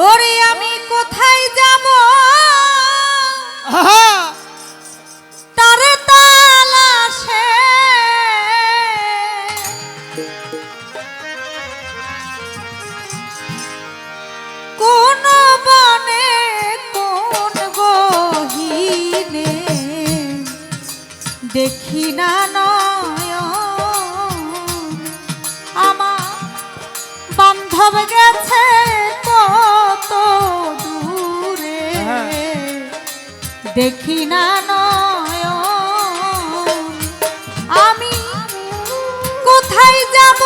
ওরে আমি কোথায় যাব? তারে তালাশে কোন বনে কোন বহিনে দেখি না সব গেছে কত দূরে। দেখি না নয় আমি কোথায় যাব?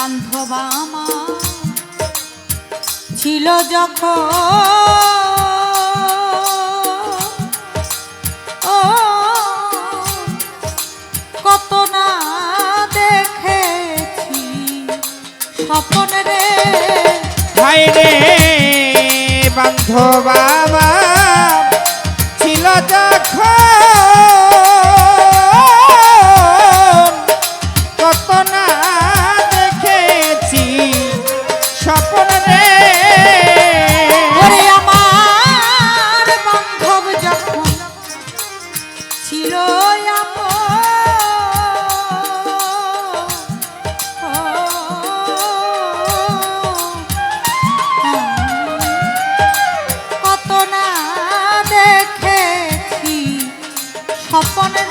বান্ধবা আমার ছিল যখন। ও, কত না দেখেছি স্বপন রে। ভাই রে, বান্ধবা আমার ছিল যখন আপনের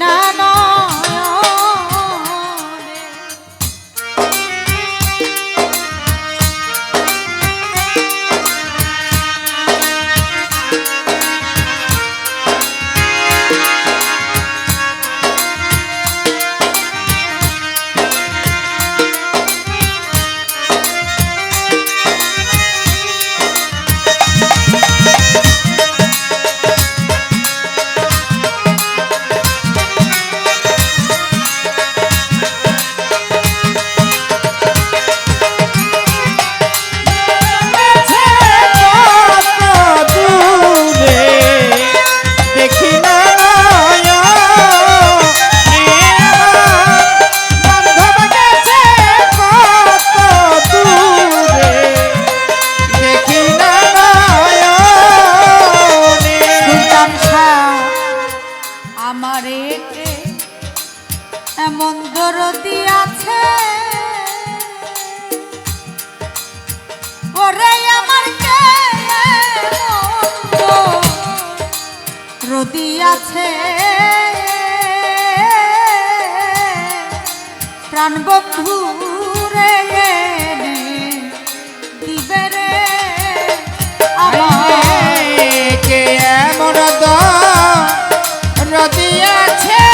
না দরদি আছে। ওরে আমার কে রদি আছে। প্রাণ রে আমার কে এমন রদি আছে।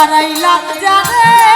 হারাইলাম জানে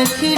দেখি